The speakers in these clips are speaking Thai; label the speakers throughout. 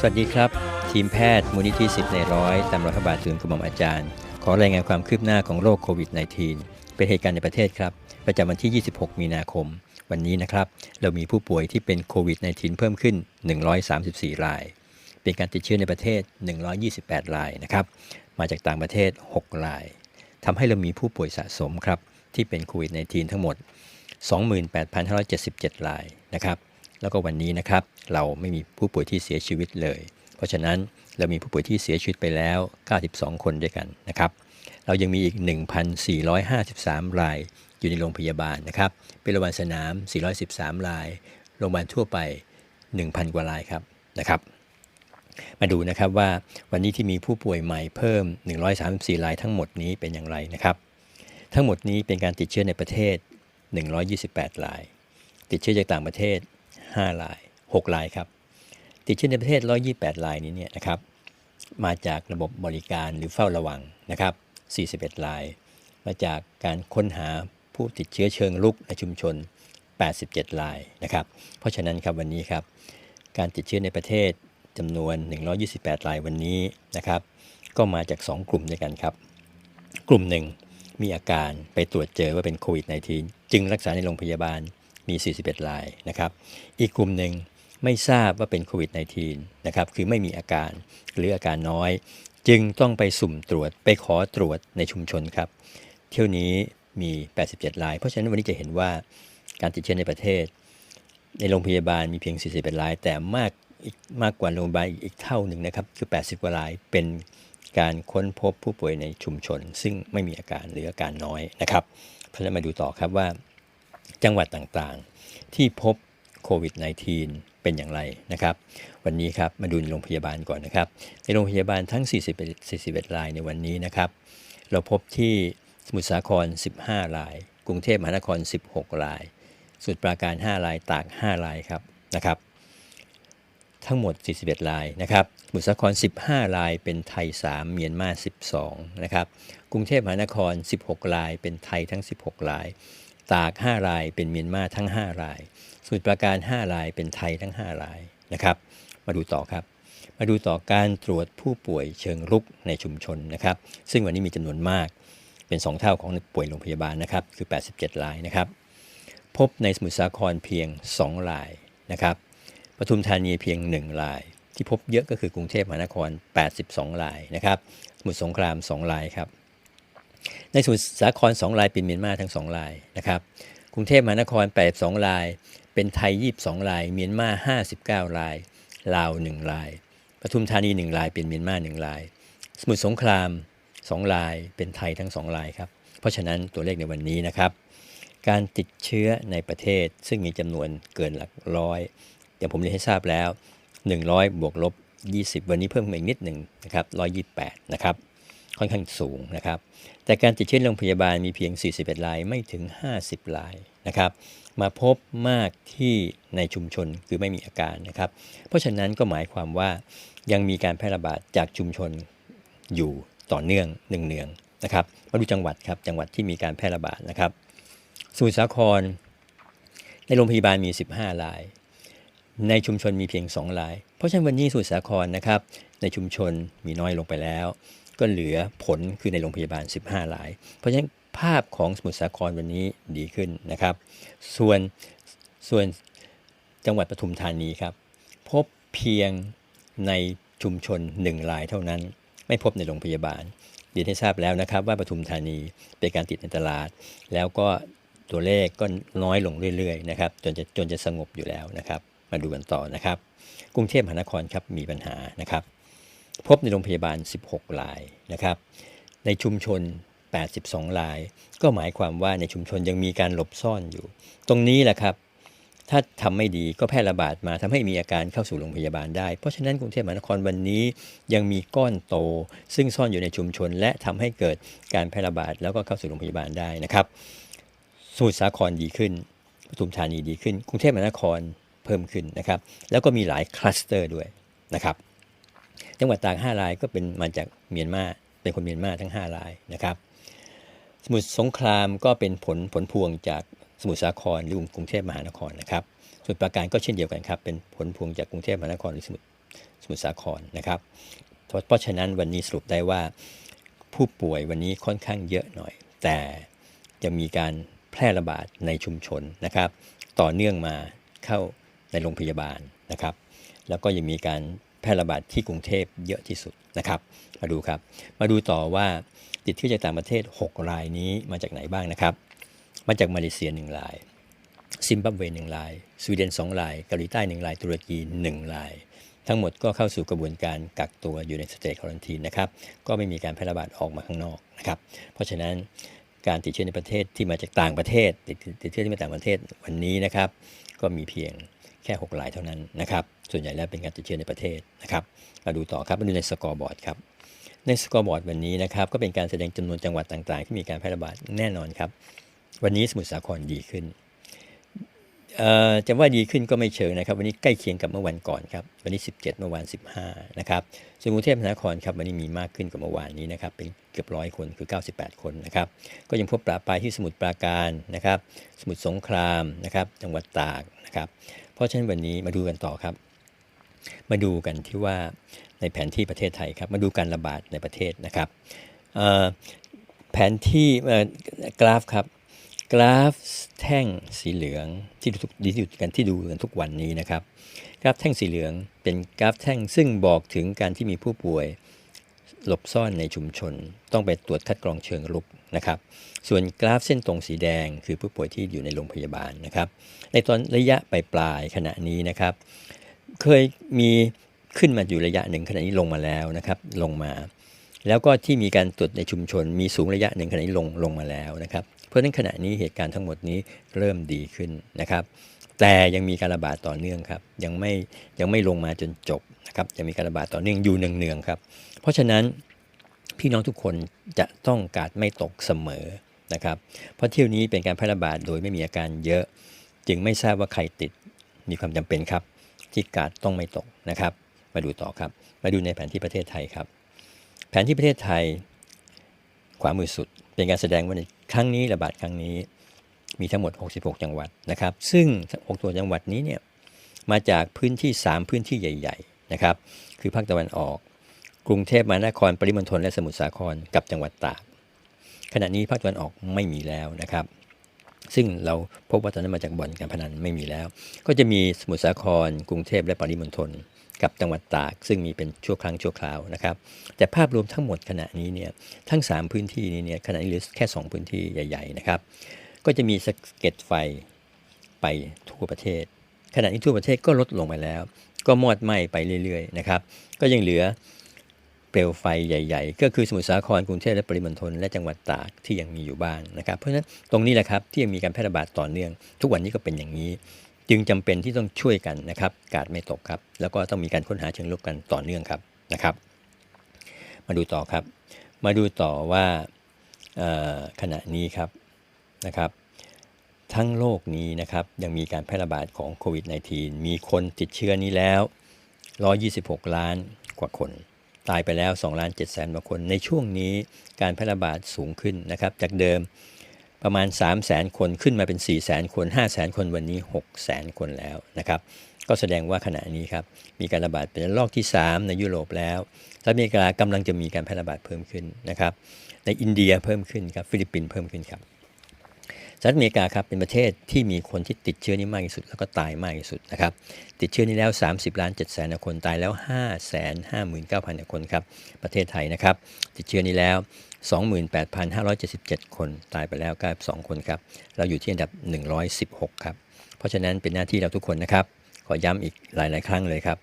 Speaker 1: สวัสดีครับ ทีมแพทย์มูลนิธิสิทธิ์ในร้อยตามรอยพระบาทถึงคุณหมอมอาจารย์ ขอรายงานความคืบหน้าของโรคโควิด -19 เป็นเหตุการณ์ในประเทศครับ ประจำวันที่ 26 มีนาคม วันนี้นะครับ เรามีผู้ป่วยที่เป็นโควิด -19 เพิ่มขึ้น 134 ราย เป็นการติดเชื้อในประเทศ 128 รายนะครับ มาจากต่างประเทศ 6 ราย ทำให้เรามีผู้ป่วยสะสมครับที่เป็นโควิด -19 ทั้งหมด 28,577 รายนะครับ แล้วก็วันนี้นะครับเราไม่มีผู้ป่วยที่เสียชีวิตเลย เพราะฉะนั้นเรามีผู้ป่วยที่เสียชีวิตไปแล้ว 92 คนด้วยกันนะครับ เรายังมีอีก 1,453 รายอยู่ในโรงพยาบาลนะครับ เป็นโรงพยาบาลสนาม 413 ราย โรงพยาบาลทั่วไป 1,000 กว่ารายครับนะครับ มาดูนะครับว่าวันนี้ที่มีผู้ป่วยใหม่เพิ่ม 134 รายทั้งหมดนี้เป็นอย่างไรนะครับ ทั้งหมดนี้เป็นการติดเชื้อในประเทศ 128 ราย ติดเชื้อจากต่างประเทศ 5ราย 6 รายครับ ติดเชื้อในประเทศ 128 รายนี้เนี่ยนะครับ มาจากระบบบริการหรือเฝ้าระวังนะครับ 41 ราย มาจากการค้นหาผู้ติดเชื้อเชิงลุกในชุมชน 87 รายนะครับ เพราะฉะนั้นครับวันนี้ครับ การติดเชื้อในประเทศจำนวน 128 รายวันนี้นะครับ ก็มาจาก 2 กลุ่มด้วยกันครับ กลุ่มหนึ่งมีอาการไปตรวจเจอว่าเป็นโควิด -19 จึงรักษาในโรงพยาบาล มี 41รายนะครับ อีกกลุ่มหนึ่งไม่ทราบว่าเป็นโควิด -19 นะครับ คือไม่มีอาการหรืออาการน้อย จึงต้องไปสุ่มตรวจไปขอตรวจในชุมชนครับ เที่ยวนี้มี 87 ราย เพราะฉะนั้นวันนี้จะเห็นว่าการติดเชื้อในประเทศ ในโรงพยาบาลมีเพียง 41 ราย แต่มากมากกว่าโรงพยาบาลอีกเท่าหนึ่งนะครับ คือ 80 กว่าราย เป็นการค้นพบผู้ป่วยในชุมชน ซึ่งไม่มีอาการหรืออาการน้อยนะครับ เพราะฉะนั้นมาดูต่อครับว่า จังหวัดต่างๆ ที่พบโควิด -19 เป็นอย่างไรนะครับ วันนี้ครับมาดูในโรงพยาบาลก่อนนะครับ ในโรงพยาบาลทั้ง 41 41รายในวันนี้นะครับ เราพบที่สมุทรสาคร 15 ราย กรุงเทพมหานคร 16 ราย สุทรปราการ 5 รายตาก 5 รายครับนะครับทั้งหมด 41 รายนะครับสมุทรสาคร 15 ราย เป็นไทย 3 เมียนมา 12 นะครับ กรุงเทพมหานคร 16 ราย เป็นไทยทั้ง 16 ราย ตาก 5 ราย เป็นเมียนมาทั้ง 5 รายสมุทรปราการ 5 ราย เป็นไทยทั้ง 5 รายนะครับ มาดูต่อครับ มาดูต่อการตรวจผู้ป่วยเชิงรุกในชุมชนนะครับ ซึ่งวันนี้มีจำนวนมากเป็น 2 เท่าของป่วยโรงพยาบาลนะครับ คือ 87 รายนะครับ พบในสมุทรสาครเพียง 2 รายนะครับปทุมธานีเพียง 1 ราย ที่พบเยอะก็คือกรุงเทพมหานคร 82 รายนะครับสมุทรสงคราม 2 รายครับ ในสมุทรสาคร2รายเป็นเมียนมาทั้ง2รายนะครับกรุงเทพมหานคร 82ราย เป็นไทย 22ราย เมียนมา 59ราย ลาว 1 รายปทุมธานี 1 ราย เป็นเมียนมา 1 ราย สมุทรสงคราม 2 ราย เป็นไทยทั้ง 2 รายครับ เพราะฉะนั้นตัวเลขในวันนี้นะครับ การติดเชื้อในประเทศซึ่งมีจำนวนเกินหลักร้อยอย่างผมเรียนให้ทราบแล้ว 100 บวกลบ 20 วันนี้เพิ่มมาอีกนิดหนึ่งนะครับ 128 นะครับ ค่อนข้างสูงนะครับ แต่การติดเชื้อโรงพยาบาลมีเพียง 41รายไม่ถึง 50รายนะครับ มาพบมากที่ในชุมชนคือไม่มีอาการนะครับ เพราะฉะนั้นก็หมายความว่ายังมีการแพร่ระบาดจากชุมชนอยู่ต่อเนื่องเนืองนะครับ มาดูจังหวัดครับจังหวัดที่มีการแพร่ระบาดนะครับสมุทรสาคร ในโรงพยาบาลมี 15ราย ในชุมชนมีเพียง 2 ราย เพราะฉะนั้นวันนี้สมุทรสาครนะครับในชุมชนมีน้อยลงไปแล้ว ก็เหลือผลคือในโรงพยาบาล 15ราย เพราะฉะนั้นภาพของสมุทรสาครวันนี้ดีขึ้นนะครับ ส่วนส่วนจังหวัดปทุมธานีครับ พบเพียงในชุมชน1รายเท่านั้น ไม่พบในโรงพยาบาลเรียนให้ทราบแล้วนะครับ ว่าปทุมธานีเป็นการติดในตลาด แล้วก็ตัวเลขก็น้อยลงเรื่อยๆนะครับจนจะจนจะสงบอยู่แล้วนะครับ มาดูกันต่อนะครับ กรุงเทพมหานครครับมีปัญหานะครับ พบในโรงพยาบาล 16รายนะครับ ในชุมชน 82ราย ก็หมายความว่าในชุมชนยังมีการหลบซ่อนอยู่ ตรงนี้แหละครับ ถ้าทำไม่ดีก็แพร่ระบาดมาทำให้มีอาการเข้าสู่โรงพยาบาลได้ เพราะฉะนั้นกรุงเทพมหานครวันนี้ยังมีก้อนโต ซึ่งซ่อนอยู่ในชุมชน และทำให้เกิดการแพร่ระบาดแล้วก็เข้าสู่โรงพยาบาลได้นะครับสมุทรสาครดีขึ้นปทุมธานีดีขึ้น กรุงเทพมหานครเพิ่มขึ้นนะครับ แล้วก็มีหลายคลัสเตอร์ด้วยนะครับ จังหวัดตาก5รายก็เป็นมาจากเมียนมาเป็นคนเมียนมาทั้ง 5 รายนะครับ สมุทรสงครามก็เป็นผลผลพวงจากสมุทรสาครหรือกรุงเทพมหานครนะครับ ส่วนปราการก็เช่นเดียวกันครับ เป็นผลพวงจากกรุงเทพมหานครหรือสมุทรสมุทรสาครนะครับ เพราะฉะนั้นวันนี้สรุปได้ว่าผู้ป่วยวันนี้ค่อนข้างเยอะหน่อย แต่จะมีการแพร่ระบาดในชุมชนนะครับ ต่อเนื่องมาเข้าในโรงพยาบาลนะครับ แล้วก็ยังมีการ พร่ระบาดที่กรุงเทพเยอะที่สุดนะครับ มาดูครับ มาดูต่อว่าติดเชื้อจากต่างประเทศ 6 รายนี้มาจากไหนบ้างนะครับ มาจากมาเลเซีย1ราย ซิมบับเวหนึ่งราย สวีเดน2ราย เกาหลีใต้1ราย ตุรกี1ราย ทั้งหมดก็เข้าสู่กระบวนการกักตัวอยู่ในสเตจควอรันทีนนะครับ ก็ไม่มีการแพร่ระบาดออกมาข้างนอกนะครับ เพราะฉะนั้นการติดเชื้อในประเทศที่มาจากต่างประเทศ ติดติดเชื้อที่มาต่างประเทศวันนี้นะครับ ก็มีเพียง แค่ 6 รายเท่านั้นนะครับ ส่วนใหญ่แล้วเป็นการติดเชื้อในประเทศนะครับ มาดูต่อครับมาดูในสกอร์บอร์ดครับในสกอร์บอร์ดวันนี้นะครับก็เป็นการแสดงจำนวนจังหวัดต่างๆ ที่มีการแพร่ระบาดแน่นอนครับ วันนี้สมุทรสาครดีขึ้น จะว่าดีขึ้นก็ไม่เชิงนะครับ วันนี้ใกล้เคียงกับเมื่อวันก่อนครับวันนี้ 17 เมื่อวาน 15 นะครับส่วนกรุงเทพมหานครครับวันนี้มีมากขึ้นกว่าเมื่อวานนี้นะครับเป็นเกือบร้อยคนคือ 98 คนนะครับก็ยังพบปราปรายที่สมุทรปราการนะครับสมุทรสงครามนะครับจังหวัดตากนะครับเพราะฉะนั้นวันนี้มาดูกันต่อครับ มาดูกันที่ว่าในแผนที่ประเทศไทยครับมาดูการระบาดในประเทศนะครับแผนที่กราฟครับ กราฟแท่งสีเหลืองที่ดูทุกดีที่สุดกันที่ดูกันทุกวันนี้นะครับ กราฟแท่งสีเหลืองเป็นกราฟแท่งซึ่งบอกถึงการที่มีผู้ป่วยหลบซ่อนในชุมชน ต้องไปตรวจคัดกรองเชิงรุกนะครับ ส่วนกราฟเส้นตรงสีแดงคือผู้ป่วยที่อยู่ในโรงพยาบาลนะครับ ในตอนระยะปลายปลายขณะนี้นะครับ เคยมีขึ้นมาอยู่ระยะหนึ่งขณะนี้ลงมาแล้วนะครับลงมา แล้วก็ที่มีการตรวจในชุมชน มีสูงระยะหนึ่งขณะนี้ลงลงมาแล้วนะครับ ราะฉะนั้นขณะนี้เหตุการณ์ทั้งหมดนี้เริ่มดีขึ้นนะครับ แต่ยังมีการระบาดต่อเนื่องครับ ยังไม่ยังไม่ลงมาจนจบนะครับยังมีการระบาดต่อเนื่องอยู่เนืองๆครับ เพราะฉะนั้นพี่น้องทุกคนจะต้องการไม่ตกเสมอนะครับ เพราะเที่ยวนี้เป็นการแพร่ระบาดโดยไม่มีอาการเยอะ จึงไม่ทราบว่าใครติดมีความจำเป็นครับ ที่กาดต้องไม่ตกนะครับ มาดูต่อครับ มาดูในแผนที่ประเทศไทยครับ แผนที่ประเทศไทย ขวามือสุด เป็นการแสดงว่าใน ครั้งนี้ระบาดครั้งนี้มีทั้งหมด 66 จังหวัดนะครับ ซึ่ง6ตัวจังหวัดนี้เนี่ยมาจากพื้นที่ 3 พื้นที่ใหญ่ ๆนะครับ คือภาคตะวันออก กรุงเทพมหานครปริมณฑลและสมุทรสาครกับจังหวัดตากขณะนี้ภาคตะวันออกไม่มีแล้วนะครับ ซึ่งเราพบว่าตอนนั้นมาจากบ่อนการพนันไม่มีแล้ว ก็จะมีสมุทรสาคร กรุงเทพและปริมณฑล กับจังหวัดตาก ซึ่งมีเป็นชั่วครั้งชั่วคราวนะครับ แต่ภาพรวมทั้งหมดขณะนี้เนี่ยทั้ง 3 พื้นที่นี้เนี่ยขณะนี้เหลือแค่ 2 พื้นที่ใหญ่ ๆ นะครับ ก็จะมีสเก็ดไฟไปทั่วประเทศ ขณะนี้ทั่วประเทศก็ลดลงไปแล้ว ก็มอดไหม้ไปเรื่อยๆนะครับก็ยังเหลือเปลวไฟใหญ่ ๆ ก็คือสมุทรสาครกรุงเทพและปริมณฑลและจังหวัดตากที่ยังมีอยู่บ้างนะครับ เพราะฉะนั้นตรงนี้แหละครับที่ยังมีการแพร่ระบาดต่อเนื่อง ทุกวันนี้ก็เป็นอย่างนี้ จึงจำเป็นที่ต้องช่วยกันนะครับกาดไม่ตกครับ แล้วก็ต้องมีการค้นหาเชิงลุกกันต่อเนื่องครับนะครับ มาดูต่อครับ มาดูต่อว่าขณะนี้ครับนะครับ ทั้งโลกนี้นะครับยังมีการแพร่ระบาดของโควิด -19 มีคนติดเชื้อนี้แล้ว 126 ล้านกว่าคน ตายไปแล้ว2ล้าน7แสนกว่าคน ในช่วงนี้การแพร่ระบาดสูงขึ้นนะครับ จากเดิม ประมาณ 3 0 0แสนคนขึ้นมาเป็น 4 0 0แสนคน 5 0 0แสนคนวันนี้ 6 0แสนคนแล้วนะครับ ก็แสดงว่าขณะนี้ครับ มีการระบาดเป็นลอกที่ 3 ในยุโรปแล้วสหรัฐอเมริกากำลังจะมีการแพร่ระบาดเพิ่มขึ้นนะครับ ในอินเดียเพิ่มขึ้นครับ ฟิลิปปินส์เพิ่มขึ้นครับ หรัฐอเมริกาครับเป็นประเทศที่มีคนที่ติดเชื้อนี้มากที่สุด แล้วก็ตายมากที่สุดนะครับติดเชื้อนี้แล้ว 30 ล้าน7แสนคนตายแล้ว 5 5 9 0 0 0 คนครับประเทศไทยนะครับติดเชื้อนี้แล้ว 28,577 คนตายไปแล้ว92คนครับเราอยู่ที่อันดับ 116 ครับ เพราะฉะนั้นเป็นหน้าที่เราทุกคนนะครับ ขอย้ำอีกหลาย ๆ ครั้งเลยครับ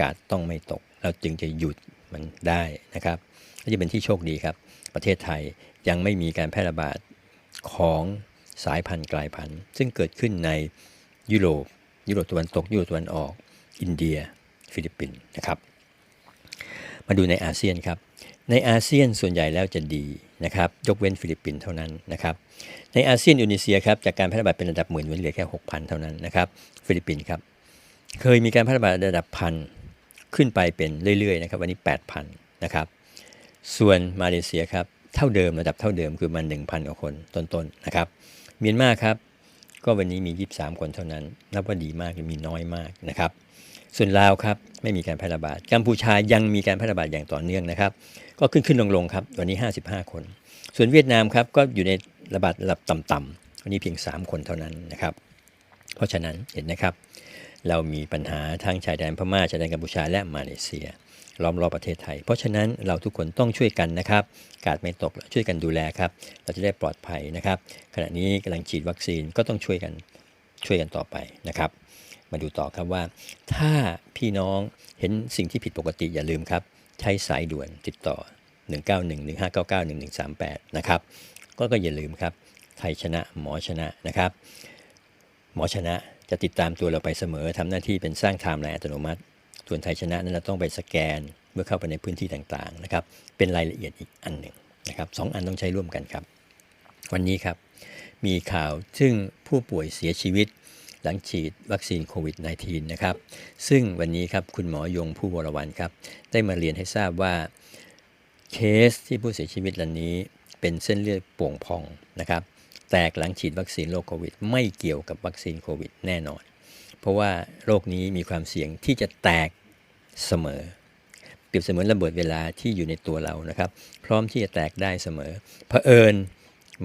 Speaker 1: กาดต้องไม่ตก เราจึงจะหยุดมันได้นะครับและจะเป็นที่โชคดีครับ ประเทศไทยยังไม่มีการแพร่ระบาดของ สายพันธุ์กลายพันธุ์ ซึ่งเกิดขึ้นในยุโรป ยุโรปตะวันตก ยุโรปตะวันออก อินเดีย ฟิลิปปินส์นะครับ มาดูในอาเซียนครับ ในอาเซียนส่วนใหญ่แล้วจะดีนะครับ ยกเว้นฟิลิปปินส์เท่านั้นนะครับ ในอาเซียนอินโดนีเซียครับจากการแพร่ระบาดเป็นระดับหมื่นวันเหลือแค่6,000 เท่านั้นนะครับ ฟิลิปปินส์ครับ เคยมีการแพร่ระบาดระดับพันขึ้นไปเป็นเรื่อยๆนะครับ วันนี้ 8,000 นะครับ ส่วนมาเลเซียครับ เท่าเดิมระดับเท่าเดิมคือมัน1,000กว่าคนต้นๆนะครับเมียนมาครับ ก็วันนี้มี 23 คนเท่านั้นนับว่าดีมากมีน้อยมากนะครับ ส่วนลาวครับไม่มีการแพร่ระบาดกัมพูชายังมีการแพร่ระบาดอย่างต่อเนื่องนะครับ ก็ขึ้นขึ้นลงลงครับวันนี้ 55 คน ส่วนเวียดนามครับก็อยู่ในระบาดระดับต่ำๆวันนี้เพียง 3 คนเท่านั้นนะครับ เพราะฉะนั้นเห็นนะครับ เรามีปัญหาทางชายแดนพม่าชายแดนกัมพูชาและมาเลเซีย ล้อมรอบประเทศไทย เพราะฉะนั้นเราทุกคนต้องช่วยกันนะครับ กาดไม่ตกช่วยกันดูแลครับ เราจะได้ปลอดภัยนะครับ ขณะนี้กำลังฉีดวัคซีนก็ต้องช่วยกันช่วยกันต่อไปนะครับ มาดูต่อครับว่า ถ้าพี่น้องเห็นสิ่งที่ผิดปกติอย่าลืมครับ ใช้สายด่วนติดต่อ 191 1599 1138 นะครับก็ก็อย่าลืมครับไทยชนะหมอชนะนะครับ หมอชนะจะติดตามตัวเราไปเสมอทำหน้าที่เป็นสร้างไทม์ไลน์อัตโนมัติ ส่วนไทยชนะนั้นเราต้องไปสแกนเมื่อเข้าไปในพื้นที่ต่างๆนะครับ เป็นรายละเอียดอีกอันหนึ่งนะครับสองอันต้องใช้ร่วมกันครับ วันนี้ครับมีข่าวซึ่งผู้ป่วยเสียชีวิตหลังฉีดวัคซีนโควิด -19 นะครับ ซึ่งวันนี้ครับคุณหมอยงผู้วรวันครับ ได้มาเรียนให้ทราบว่าเคสที่ผู้เสียชีวิตรายนี้เป็นเส้นเลือดโป่งพองนะครับ แตกหลังฉีดวัคซีนโรคโควิด ไม่เกี่ยวกับวัคซีนโควิด แน่นอน เพราะว่าโรคนี้มีความเสี่ยงที่จะแตกเสมอ เปรียบเสมือนระเบิดเวลาที่อยู่ในตัวเรานะครับ พร้อมที่จะแตกได้เสมอเผอิญ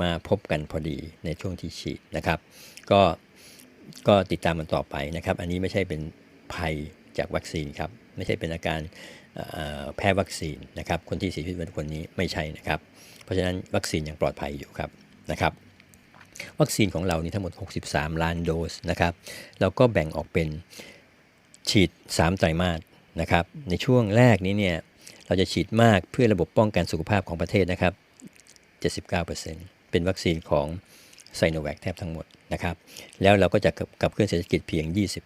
Speaker 1: มาพบกันพอดีในช่วงที่ฉีดนะครับ ก็ก็ติดตามมันต่อไปนะครับ อันนี้ไม่ใช่เป็นภัยจากวัคซีนครับ ไม่ใช่เป็นอาการแพ้วัคซีนนะครับ คนที่เสียชีวิตเป็นคนนี้ไม่ใช่นะครับ เพราะฉะนั้นวัคซีนยังปลอดภัยอยู่ครับนะครับ วัคซีนของเรานี่ทั้งหมด 63 ล้านโดสนะครับเราก็แบ่งออกเป็นฉีด 3 ไตรมาสนะครับในช่วงแรกนี้เนี่ยเราจะฉีดมากเพื่อระบบป้องกันสุขภาพของประเทศนะครับ 79%เป็นวัคซีนของไซโนแวคแทบทั้งหมดนะครับแล้วเราก็จะกับเคลื่อนเศรษฐกิจเพียง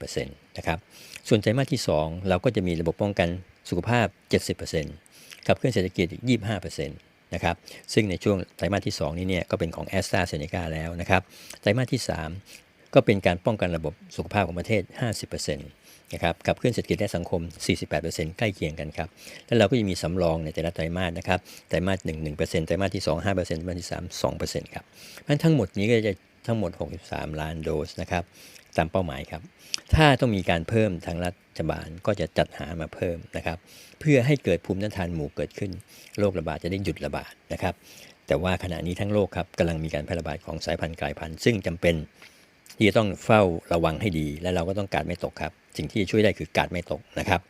Speaker 1: 20%นะครับส่วนไตรมาสที่ 2 เราก็จะมีระบบป้องกันสุขภาพ 70%กับเคลื่อนเศรษฐกิจอีก 25%นะครับซึ่งในช่วงไตรมาสที่ 2 นี้เนี่ยก็เป็นของแอสตราเซเนกาแล้วนะครับไตรมาสที่ 3 ก็เป็นการป้องกันระบบสุขภาพของประเทศ 50%นะครับกับเคลื่อนเศรษฐกิจและสังคม 48%ใกล้เคียงกันครับ แล้วเราก็จะมีสำรองในแต่ละไตรมาสนะครับ ไตรมาส 1 1%ไตรมาสที่ 2 5%ไตรมาสที่ 3 2%ครับเพราะทั้งหมดนี้ก็จะ ทั้งหมด 63 ล้านโดสนะครับตามเป้าหมายครับ ถ้าต้องมีการเพิ่มทางรัฐบาลก็จะจัดหามาเพิ่มนะครับ เพื่อให้เกิดภูมิต้านทานหมู่เกิดขึ้น โรคระบาดจะได้หยุดระบาดนะครับ แต่ว่าขณะนี้ทั้งโลกครับกำลังมีการแพร่ระบาดของสายพันธุ์กลายพันธุ์ซึ่งจำเป็นที่จะต้องเฝ้าระวังให้ดี และเราก็ต้องการไม่ตกครับ สิ่งที่จะช่วยได้คือกาดไม่ตกนะครับ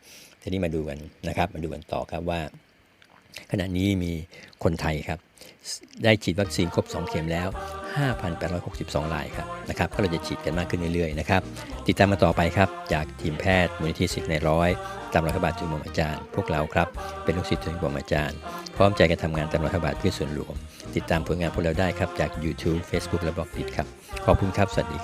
Speaker 1: ทีนี้มาดูกันนะครับ มาดูกันต่อครับว่า ขณะนี้มีคนไทยครับ ได้ฉีดวัคซีนครบ 2 เข็มแล้ว 5,862รายครับนะครับ ก็เราจะฉีดกันมากขึ้นเรื่อยๆนะครับ ติดตามมาต่อไปครับ จากทีมแพทย์มูลนิธิสิทธิ์ในร้อยตามรัฐบาลจุลมอาจารย์ พวกเราครับ เป็นลูกศิษย์ทุนกรมอาจารย์ พร้อมใจกันทำงานตามรัฐบาลเพื่อส่วนรวม ติดตามผลงานพวกเราได้ครับจาก YouTube Facebook และบล็อกดิครับ ขอบคุณครับ สวัสดีครับ